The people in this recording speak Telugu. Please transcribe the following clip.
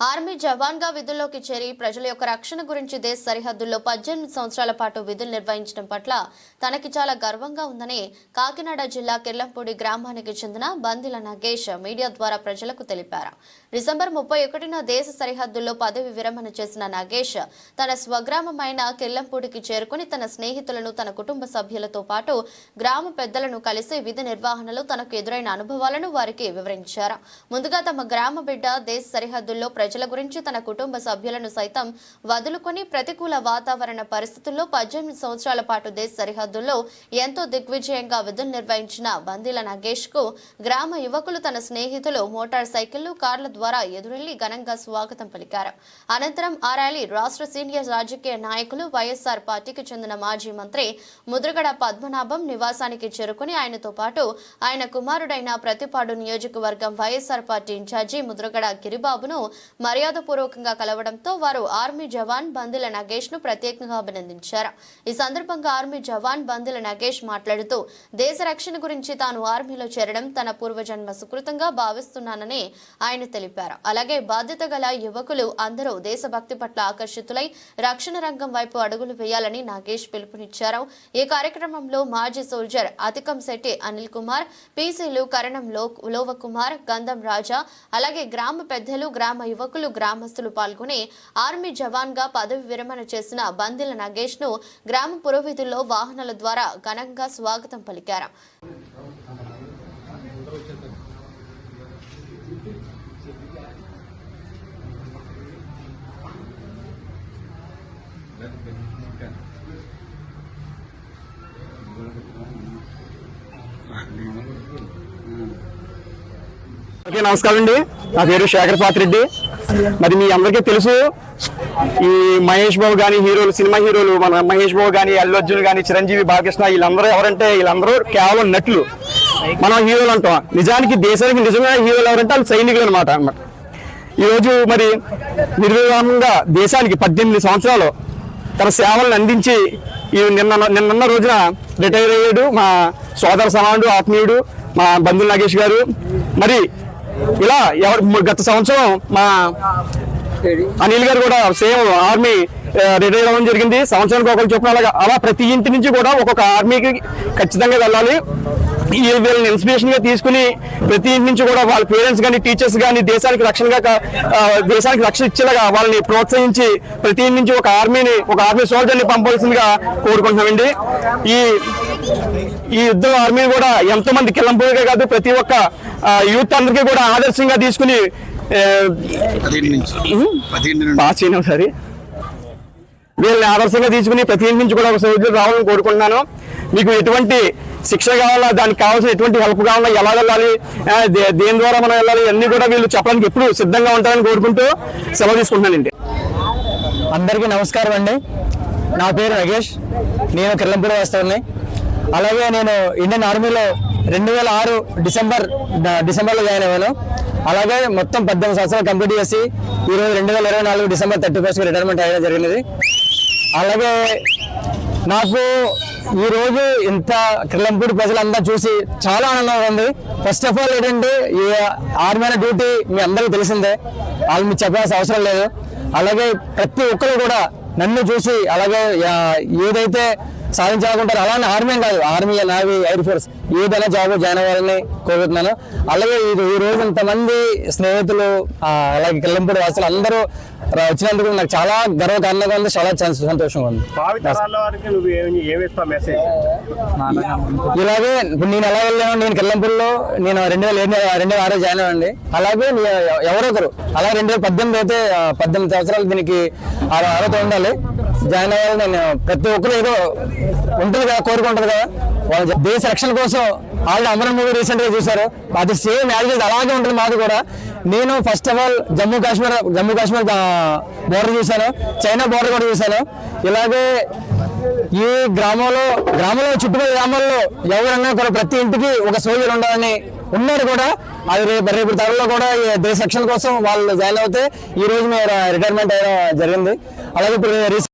ఆర్మీ జవాన్గా విధుల్లోకి చేరి ప్రజల యొక్క రక్షణ గురించి దేశ సరిహద్దుల్లో పద్దెనిమిది సంవత్సరాల పాటు విధులు నిర్వహించడం పట్ల తనకి చాలా గర్వంగా ఉందని కాకినాడ జిల్లా కిర్లంపూడి గ్రామానికి చెందిన బందిల నగేష్ మీడియా ద్వారా ప్రజలకు తెలిపారు. డిసెంబర్ ముప్పై ఒకటిన దేశ సరిహద్దుల్లో పదవి విరమణ చేసిన నగేష్ తన స్వగ్రామమైన కిర్లంపూడికి చేరుకుని తన స్నేహితులను తన కుటుంబ సభ్యులతో పాటు గ్రామ పెద్దలను కలిసి విధి నిర్వహణలో తనకు ఎదురైన అనుభవాలను వారికి వివరించారు. ముందుగా తమ గ్రామ బిడ్డ దేశ సరిహద్దుల్లో ప్రజల గురించి తన కుటుంబ సభ్యులను సైతం వదులుకొని ప్రతికూల వాతావరణ పరిస్థితుల్లో పద్దెనిమిది సంవత్సరాల పాటు దేశ సరిహద్దుల్లో ఎంతో దిగ్విజయంగా విధులు నిర్వహించిన బందీల నగేష్కు గ్రామ యువకులు తన స్నేహితులు మోటార్ సైకిళ్ళు కార్ల ద్వారా ఎదురెళ్ళి ఘనంగా స్వాగతం పలికారు. అనంతరం ఆ ర్యాలీ రాష్ట్ర సీనియర్ రాజకీయ నాయకులు వైఎస్ఆర్ పార్టీకి చెందిన మాజీ మంత్రి ముద్రగడ పద్మనాభం నివాసానికి చేరుకుని ఆయనతో పాటు ఆయన కుమారుడైన ప్రతిపాడు నియోజకవర్గం వైఎస్ఆర్ పార్టీ ఇన్ఛార్జి ముద్రగడ గిరిబాబును మర్యాదపూర్వకంగా కలవడంతో వారు ఆర్మీ జవాన్ బందిల నగేష్ను ప్రత్యేకంగా అభినందించారు. ఈ సందర్భంగా ఆర్మీ జవాన్ బందిల నగేష్ మాట్లాడుతూ దేశ రక్షణ గురించి తాను ఆర్మీలో చేరడం తన పూర్వజన్మ సుకృతంగా భావిస్తున్నానని ఆయన తెలిపారు. అలాగే బాధ్యత గల యువకులు అందరూ దేశభక్తి పట్ల ఆకర్షితులై రక్షణ రంగం వైపు అడుగులు వేయాలని నాగేష్ పిలుపునిచ్చారు. ఈ కార్యక్రమంలో మాజీ సోల్జర్ అతికం శెట్టి అనిల్ కుమార్ పీసీలు కరణం లో లోవకుమార్ గంధం రాజా అలాగే గ్రామ పెద్దలు గ్రామ యువకులు గ్రామస్తులు పాల్గొని ఆర్మీ జవాన్గా పదవి విరమణ చేసిన బందిల నగేష్ను గ్రామ పురోహితుల్లో వాహనాల ద్వారా ఘనంగా స్వాగతం పలికారు. ఓకే నమస్కారం అండి. నా పేరు శేఖర్ పాత్రెడ్డి. మరి మీ అందరికీ తెలుసు ఈ మహేష్ బాబు కానీ హీరోలు సినిమా హీరోలు మన మహేష్ బాబు కానీ అల్లు అర్జున్ కానీ చిరంజీవి బాలకృష్ణ వీళ్ళందరూ ఎవరంటే వీళ్ళందరూ కేవలం నటులు. మనం హీరోలు అంటాం. నిజానికి దేశానికి నిజమైన హీరోలు ఎవరంటే వాళ్ళు సైనికులు అనమాట అన్నమాట ఈరోజు మరి నిర్విరామంగా దేశానికి పద్దెనిమిది సంవత్సరాలు తన సేవలను అందించి ఈ నిన్న నిన్న రోజున రిటైర్ అయ్యాడు మా సోదర సమానుడు ఆత్మీయుడు మా బంధువు నాగేష్ గారు. మరి ఇలా ఎవరు గత సంవత్సరం మా అనిల్ గారు కూడా సేమ్ ఆర్మీ రిటైర్ అవ్వడం జరిగింది. సంవత్సరానికి ఒకరు చొప్పున అలాగా. అలా ప్రతి ఇంటి నుంచి కూడా ఒక్కొక్క ఆర్మీకి ఖచ్చితంగా వెళ్ళాలి. ఈ వీళ్ళని ఇన్స్పిరేషన్గా తీసుకుని ప్రతి ఇంటి నుంచి కూడా వాళ్ళ పేరెంట్స్ కానీ టీచర్స్ కానీ దేశానికి రక్షణగా దేశానికి రక్షణ ఇచ్చేలాగా వాళ్ళని ప్రోత్సహించి ప్రతి ఇంటి నుంచి ఒక ఆర్మీని ఒక ఆర్మీ సోల్జర్ని పంపాల్సిందిగా కోరుకుంటున్నామండి. ఈ ఈ యుద్ధ ఆర్మీ కూడా ఎంతో మంది కిల్లంపోయిగా కాదు ప్రతి ఒక్క యూత్ అందరికీ కూడా ఆదర్శంగా తీసుకుని పాస్ చేయను ఒకసారి. వీళ్ళని ఆదర్శంగా తీసుకుని ప్రతి ఇంటి నుంచి కూడా ఒక సౌకర్యం రావాలని కోరుకుంటున్నాను. మీకు ఎటువంటి శిక్షణ కావాలా దానికి కావాల్సిన ఎటువంటి హెల్ప్ కావాలా ఎలా వెళ్ళాలి దేని ద్వారా మనం వెళ్ళాలి అన్ని కూడా వీళ్ళు చెప్పడానికి ఎప్పుడు సిద్ధంగా ఉంటారని కోరుకుంటూ సెలవు తీసుకుంటున్నానండి అందరికీ నమస్కారం అండి. నా పేరు నగేష్. నేను కిర్లంపూడి వాస్తవాన్ని. అలాగే నేను ఇండియన్ ఆర్మీలో రెండు వేల ఆరు డిసెంబర్ డిసెంబర్లో జాయిన్ అయ్యాను. అలాగే మొత్తం పద్దెనిమిది సంవత్సరాలు కంప్లీట్ చేసి ఈరోజు రెండు వేల ఇరవై నాలుగు డిసెంబర్ థర్టీ ఫస్ట్ రిటైర్మెంట్ అయ్యడం జరిగినది అలాగే నాకు ఈరోజు ఇంత కిర్లంపూడి ప్రజలంతా చూసి చాలా ఆనందంగా ఉంది. ఫస్ట్ ఆఫ్ ఆల్ ఏంటంటే ఈ ఆర్మీ డ్యూటీ మీ అందరికీ తెలిసిందే. వాళ్ళు మీకు చెప్పాల్సిన అవసరం లేదు. అలాగే ప్రతి ఒక్కరు కూడా నన్ను చూసి అలాగే ఏదైతే సాధించాలనుకుంటారో అలానే ఆర్మీ కాదు. ఆర్మీ నావీ ఎయిర్ ఫోర్స్ ఏదైనా జాబ్ జాయిన్ అవ్వాలని కోరుకుంటున్నాను. అలాగే ఈ- ఈ రోజు ఇంతమంది స్నేహితులు అలాగే కిల్లంపూడి వాసులు అందరూ వచ్చినందుకు నాకు చాలా గర్వకారణంగా ఉంది చాలా సంతోషంగా ఉంది. ఇలాగే ఇప్పుడు నేను ఎలా వెళ్ళాను నేను కిల్లంపూడిలో నేను రెండు వేల ఏడు రెండు వేల ఆరు జాయిన్ అవ్వండి అలాగే ఎవరొకరు అలా రెండు వేల పద్దెనిమిది అయితే పద్దెనిమిది సంవత్సరాలు దీనికి అర్హత ఉండాలి. జాయిన్ అవ్వాలి నేను. ప్రతి ఒక్కరు ఏదో ఉంటుంది కదా కోరిక ఉంటుంది కదా. వాళ్ళ దేశ రక్షణ కోసం ఆల్రెడీ అమరన్ మూవీ రీసెంట్గా చూశారు. అది సేమ్ యాజ్ అలాగే ఉంటుంది మాది కూడా. నేను first of all Jammu Kashmir Jammu Kashmir border చూశాను. చైనా బోర్డర్ కూడా చూశాను. ఇలాగే ఈ గ్రామంలో గ్రామంలో చుట్టుపక్కల గ్రామాల్లో ఎవరన్నా కూడా ప్రతి ఇంటికి ఒక సోల్జర్ ఉండాలని ఉన్నారు కూడా. అది రేపు రేపు తరలో కూడా ఈ దేశ రక్షణ కోసం వాళ్ళు జాయిన్ అవుతే ఈ రోజు మేము రిటైర్మెంట్ అయ్యడం జరిగింది. అలాగే ఇప్పుడు